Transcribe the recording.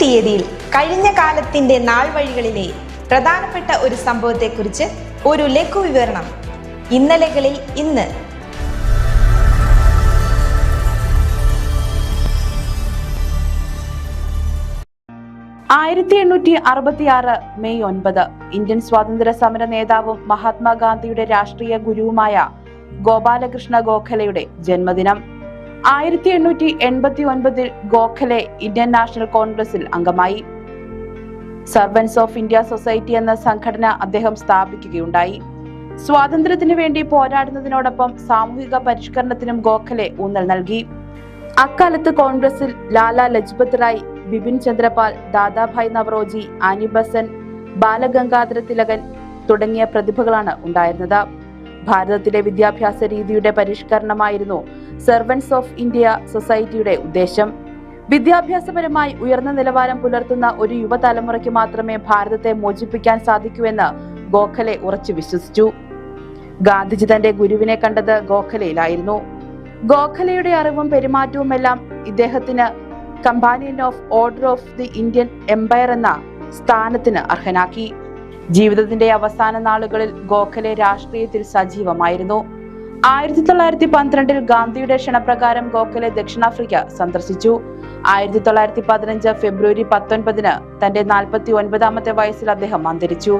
തീയതിയിൽ കഴിഞ്ഞ കാലത്തിന്റെ നാൾ വഴികളിലെ പ്രധാനപ്പെട്ട ഒരു സംഭവത്തെക്കുറിച്ച് ഒരു ലഘു വിവരണം ഇന്നലകളിൽ ഇന്ന്. ആയിരത്തി എണ്ണൂറ്റി അറുപത്തിയാറ് മെയ് ഒൻപത് ഇന്ത്യൻ സ്വാതന്ത്ര്യ സമര നേതാവും മഹാത്മാഗാന്ധിയുടെ രാഷ്ട്രീയ ഗുരുവുമായ ഗോപാലകൃഷ്ണ ഗോഖലയുടെ ജന്മദിനം. ആയിരത്തി എണ്ണൂറ്റി എൺപത്തി ഒൻപതിൽ ഗോഖലെ ഇന്ത്യൻ നാഷണൽ കോൺഗ്രസിൽ അംഗമായി. സർവൻസ് ഓഫ് ഇന്ത്യ സൊസൈറ്റി എന്ന സംഘടന അദ്ദേഹം സ്ഥാപിക്കുകയുണ്ടായി. സ്വാതന്ത്ര്യത്തിനു വേണ്ടി പോരാടുന്നതിനോടൊപ്പം സാമൂഹിക പരിഷ്കരണത്തിനും ഗോഖലെ ഊന്നൽ നൽകി. അക്കാലത്ത് കോൺഗ്രസിൽ ലാല ലജ്പത് റായ് ബിപിൻ ചന്ദ്രപാൽ ദാദാഭായ് നവറോജി ആനി ബസൻ ബാലഗംഗാധര തിലകൻ തുടങ്ങിയ പ്രതിഭകളാണ് ഉണ്ടായിരുന്നത്. ഭാരതത്തിലെ വിദ്യാഭ്യാസ രീതിയുടെ പരിഷ്കരണമായിരുന്നു സെർവൻസ് ഓഫ് ഇന്ത്യ സൊസൈറ്റിയുടെ ഉദ്ദേശം. വിദ്യാഭ്യാസപരമായി ഉയർന്ന നിലവാരം പുലർത്തുന്ന ഒരു യുവതലമുറയ്ക്ക് മാത്രമേ ഭാരതത്തെ മോചിപ്പിക്കാൻ സാധിക്കൂ എന്ന് ഗോഖലെ ഉറച്ചു വിശ്വസിച്ചു. ഗാന്ധിജി തന്റെ ഗുരുവിനെ കണ്ടത് ഗോഖലയിലായിരുന്നു. ഗോഖലയുടെ അറിവും പെരുമാറ്റവും എല്ലാം ഇദ്ദേഹത്തിന് companion of order of the Indian empire എന്ന സ്ഥാനത്തിന് അർഹനാക്കി. ജീവിതത്തിന്റെ അവസാന നാളുകളിൽ ഗോഖലെ രാഷ്ട്രീയത്തിൽ സജീവമായിരുന്നു. ആയിരത്തി തൊള്ളായിരത്തി പന്ത്രണ്ടിൽ ഗാന്ധിയുടെ ക്ഷണപ്രകാരം ഗോഖലെ ദക്ഷിണാഫ്രിക്ക സന്ദർശിച്ചു. ആയിരത്തി തൊള്ളായിരത്തി പതിനഞ്ച് ഫെബ്രുവരി പത്തൊൻപതിന് തന്റെ നാൽപ്പത്തി ഒൻപതാമത്തെ വയസ്സിൽ അദ്ദേഹം അന്തരിച്ചു.